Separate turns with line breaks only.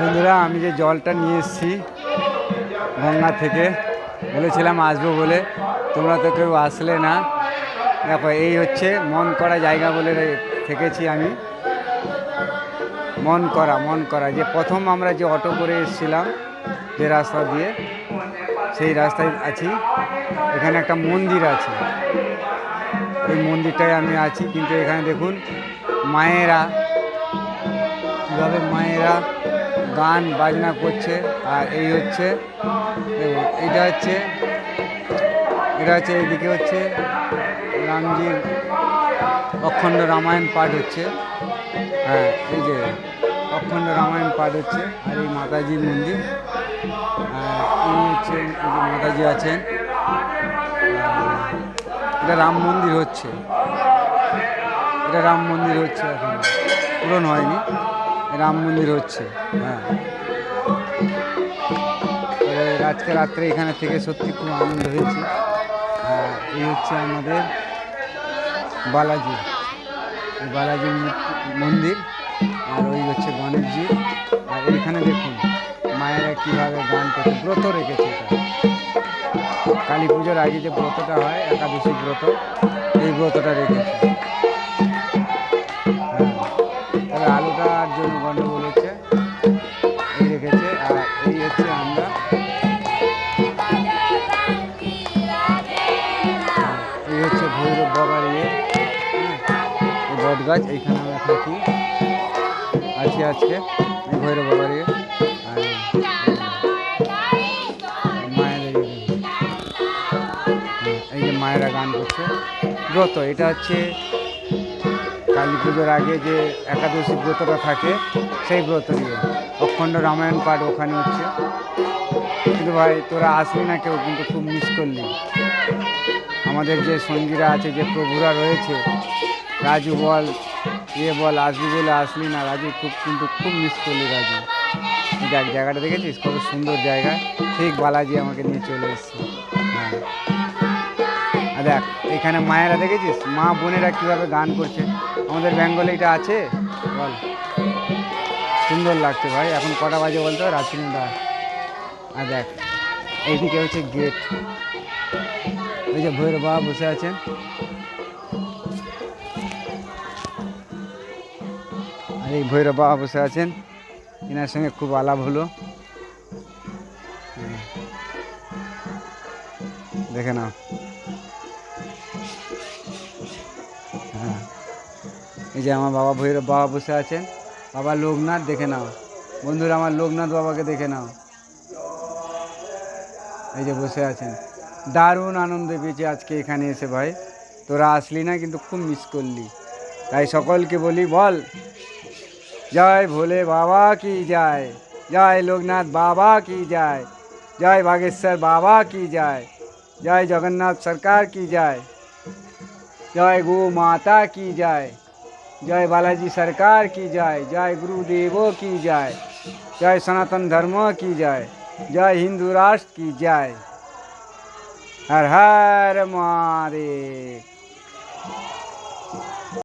বন্ধুরা, আমি যে জলটা নিয়ে এসেছি গঙ্গা থেকে, বলেছিলাম আসব বলে, তোমরা তো কেউ আসলে না। দেখো, এই হচ্ছে মন করা জায়গা বলে থেকেছি আমি। মন করা মন করা, যে প্রথম আমরা যে অটো করে এসেছিলাম, যে রাস্তা দিয়ে, সেই রাস্তায় আছি। এখানে একটা মন্দির আছে। এই মন্দিরটায় আমি আছি, কিন্তু এখানে দেখুন, মায়েরা, কীভাবে মায়েরা গান বাজনা করছে, আর এই হচ্ছে এইটা হচ্ছে, এটা হচ্ছে এইদিকে হচ্ছে, রামজির অখণ্ড রামায়ণ পাঠ হচ্ছে। হ্যাঁ এই যে অখণ্ড রামায়ণ পাঠ হচ্ছে, আর এই মাতাজির মন্দির আর এই হচ্ছে, এই যে মাতাজি আছেন এটা রাম মন্দির হচ্ছে। এটা রাম মন্দির হচ্ছে এখন পূরণ হয়নি। রাম মন্দির হচ্ছে হ্যাঁ। আজকে রাত্রে এখানে থেকে সত্যি খুব আনন্দ হয়েছে। আর এই হচ্ছে আমাদের বালাজি, এই বালাজির মন্দির, আর ওই হচ্ছে গণেশজি। আর এইখানে দেখুন, মায়েরা কীভাবে গান করছে, ব্রত রেখেছে কালী পুজোর আগে যে ব্রতটা হয়, একাদশী ব্রত, এই ব্রতটা রেখেছে। ভৈরব বাবার ইয়ে বট গাছ এইখানে আমরা থাকি। আছি আজকে ভৈরব বাবার ইয়ে আর এই- যে মায়েরা গান করছে। ব্রত, এটা হচ্ছে কালী পুজোর আগে যে একাদশী ব্রতটা থাকে, সেই ব্রত নিয়ে। অখণ্ড রামায়ণ পাঠ ওখানে হচ্ছে। কিন্তু ভাই, তোরা আসলি না কেউ, কিন্তু খুব মিস করলি। আমাদের যে সঙ্গীরা আছে, যে প্রভুরা রয়েছে, রাজু বল ইয়ে বল, আসবি বলে আসলি না, রাজু খুব কিন্তু খুব মিস করলি রাজু। দেখ জায়গাটা দেখেছিস? কত সুন্দর জায়গা। ঠিক বালাজি আমাকে নিয়ে চলে এসছে। হ্যাঁ। আর দেখ, এখানে মায়েরা দেখেছিস? মা বোনেরা কীভাবে গান করছে? আমাদের বেঙ্গলে এটা আছে? বল। সুন্দর লাগছে ভাই। এখন কটা বাজে বলতো? রাত্রি আর দেখ এইদিকে হচ্ছে গেট ওই যে ভৈরব বাবা বসে আছেন। আর এই ভৈরব বাবা বসে আছেন। এনার সঙ্গে খুব আলাপ হলো। দেখে নাও। হ্যাঁ। এই যে আমার বাবা ভৈরব বাবা বসে আছেন। বাবা লোকনাথ, দেখে নাও। বন্ধুরা, আমার লোকনাথ বাবাকে দেখে নাও। এই যে বসে আছেন দারুণ আনন্দ পেয়েছি আজকে এখানে এসে ভাই তোরা আসলি না কিন্তু খুব মিস করলি তাই সকলকে বলি বল জয় ভোলে বাবা কি যায় জয় লোকনাথ বাবা কি যায় জয় বাগেশ্বর বাবা কি যায় জয় জগন্নাথ সরকার কি যায় জয় गो माता की जय जय बालाजी सरकार की जय जय गुरुदेवों की जय जय सनातन धर्म की जय जय हिंदू राष्ट्र की जय। हर हर महादेव।